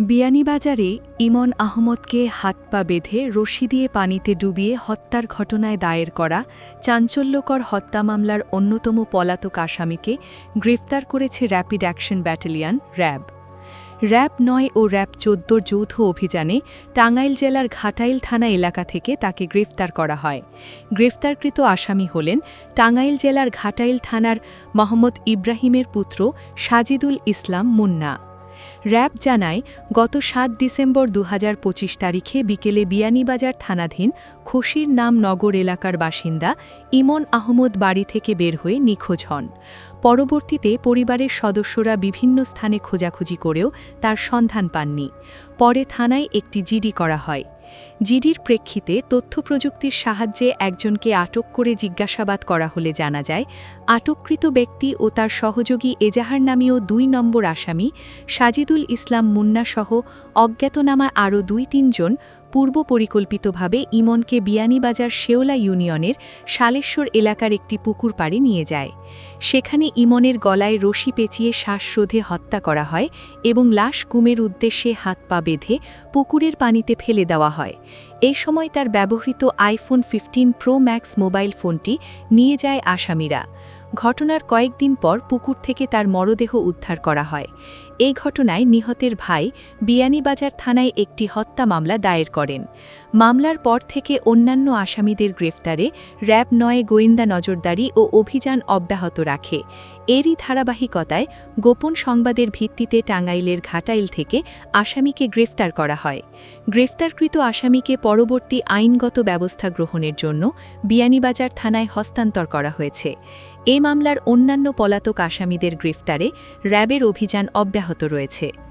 বিয়ানীবাজারে ইমন আহমদকে হাত পা বেঁধে রশি দিয়ে পানিতে ডুবিয়ে হত্যার ঘটনায় দায়ের করা চাঞ্চল্যকর হত্যা মামলার অন্যতম পলাতক আসামিকে গ্রেফতার করেছে rapid action battalion, RAB. RAB নয় ও র্যাব চোদ্দোর যৌথ অভিযানে টাঙ্গাইল জেলার ঘাটাইল থানা এলাকা থেকে তাকে গ্রেফতার করা হয়। গ্রেফতারকৃত আসামি হলেন টাঙ্গাইল জেলার ঘাটাইল থানার মোহাম্মদ ইব্রাহিমের পুত্র সাজিদুল ইসলাম মুন্না। র্যাব জানায়, গত সাত ডিসেম্বর দু হাজার পঁচিশ তারিখে বিকেলে বিয়ানীবাজার থানাধীন খুশির নাম নগর এলাকার বাসিন্দা ইমন আহমদ বাড়ি থেকে বের হয়ে নিখোঁজ হন। পরবর্তীতে পরিবারের সদস্যরা বিভিন্ন স্থানে খোঁজাখুঁজি করেও তার সন্ধান পাননি। পরে থানায় একটি জিডি করা হয়। জিডির প্রেক্ষিতে তথ্যপ্রযুক্তির সাহায্যে একজনকে আটক করে জিজ্ঞাসাবাদ করা হলে জানা যায়, আটককৃত ব্যক্তি ও তার সহযোগী এজাহার নামীয় দুই নম্বর আসামি সাজিদুল ইসলাম মুন্নাসহ অজ্ঞাতনামা আরও দুই তিনজন পূর্ব পরিকল্পিতভাবে ইমনকে বিয়ানীবাজার শেওলা ইউনিয়নের শালেশ্বর এলাকার একটি পুকুর পাড়ে নিয়ে যায়। সেখানে ইমনের গলায় রশি পেঁচিয়ে শ্বাসরোধে হত্যা করা হয় এবং লাশ গুমের উদ্দেশ্যে হাত পা বেঁধে পুকুরের পানিতে ফেলে দেওয়া হয়। এই সময় তার ব্যবহৃত iPhone fifteen pro max mobile ফোনটি নিয়ে যায় আসামিরা। ঘটনার কয়েকদিন পর পুকুর থেকে তার মরদেহ উদ্ধার করা হয়। এই ঘটনায় নিহতের ভাই বিয়ানীবাজার থানায় একটি হত্যা মামলা দায়ের করেন। মামলার পর থেকে অন্যান্য আসামিদের গ্রেফতারে র্যাব নয়ে গোয়েন্দা নজরদারি ও অভিযান অব্যাহত রাখে। এরই ধারাবাহিকতায় গোপন সংবাদের ভিত্তিতে টাঙ্গাইলের ঘাটাইল থেকে আসামিকে গ্রেফতার করা হয়। গ্রেফতারকৃত আসামিকে পরবর্তী আইনগত ব্যবস্থা গ্রহণের জন্য বিয়ানীবাজার থানায় হস্তান্তর করা হয়েছে। এ মামলার অন্যান্য পলাতক আসামিদের গ্রেফতারে র্যাবের অভিযান অব্যাহত রয়েছে।